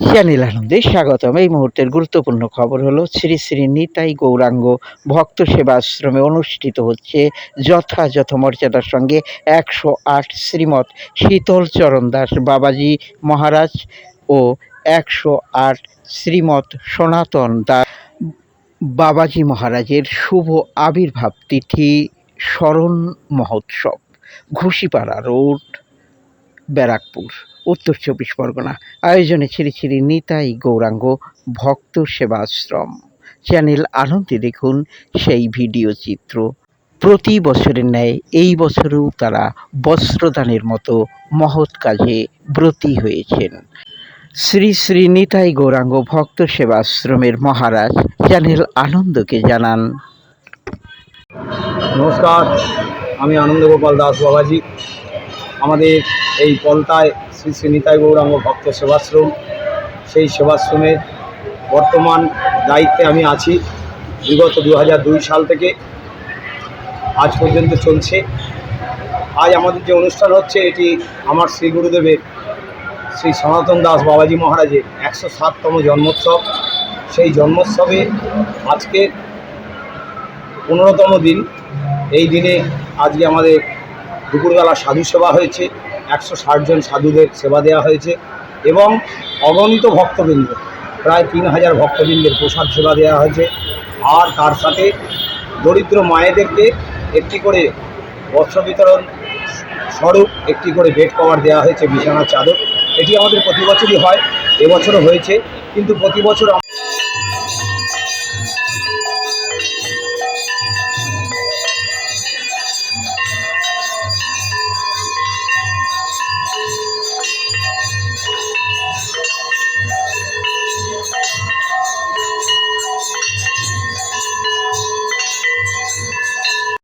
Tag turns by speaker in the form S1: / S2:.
S1: Channel আনন্দে স্বাগতম। এই মুহূর্তের গুরুত্বপূর্ণ খবর হলো, শ্রী শ্রী নিতাই গৌরাঙ্গ ভক্ত সেবাশ্রমে অনুষ্ঠিত হচ্ছে যথাযথ মর্যাদার সঙ্গে একশো আট শ্রীমৎ শীতল চরণ দাস বাবাজি মহারাজ ও একশো আট শ্রীমৎ সনাতন দাস বাবাজি মহারাজের শুভ আবির্ভাব তিথি স্মরণ মহোৎসব, ঘুষিপাড়া রোড, ব্যারাকপুর। উত্তর চব্বিশ পরগনা। আয়োজনে শ্রী শ্রী নিতাই গৌরাঙ্গ ভক্ত সেবাশ্রম। চ্যানেল আনন্দে দেখুন সেই ভিডিও চিত্র। প্রতি বছরের ন্যায় এই বছরেও তারা বস্ত্রদানের মতো মহৎ কাজে ব্রতী হয়েছেন। শ্রী শ্রী নিতাই গৌরাঙ্গ ভক্ত সেবাশ্রমের মহারাজ চ্যানেল আনন্দকে জানান।
S2: নমস্কার, আমি আনন্দগোপাল দাস বাবাজি আমাদের এই পলতায় শ্রী শ্রী নিতাই গৌরাঙ্গ ভক্ত সেবাশ্রম। সেই সেবাশ্রমের বর্তমান দায়িত্বে আমি আছি। বিগত দু সাল থেকে আজ পর্যন্ত চলছে। আজ আমাদের যে অনুষ্ঠান হচ্ছে, এটি আমার শ্রী গুরুদেবের, শ্রী সনাতন দাস বাবাজি মহারাজের একশো সাততম জন্মোৎসব। সেই জন্মোৎসবে আজকে পনেরোতম দিন। এই দিনে আজকে আমাদের দুপুরবেলা সাধু সেবা হয়েছে, একশো ষাট জন সাধুদের সেবা দেওয়া হয়েছে এবং অগণিত ভক্তবৃন্দ, প্রায় তিন হাজার ভক্তবৃন্দের প্রসাদ সেবা দেওয়া হয়েছে। আর তার সাথে দরিদ্র মায়েদেরকে একটি করে বস্ত্র বিতরণ স্বরূপ, একটি করে বেড কভার দেওয়া হয়েছে, বিছানার চাদর। এটি আমাদের প্রতি বছরই হয়, এবছরও হয়েছে, কিন্তু প্রতি বছর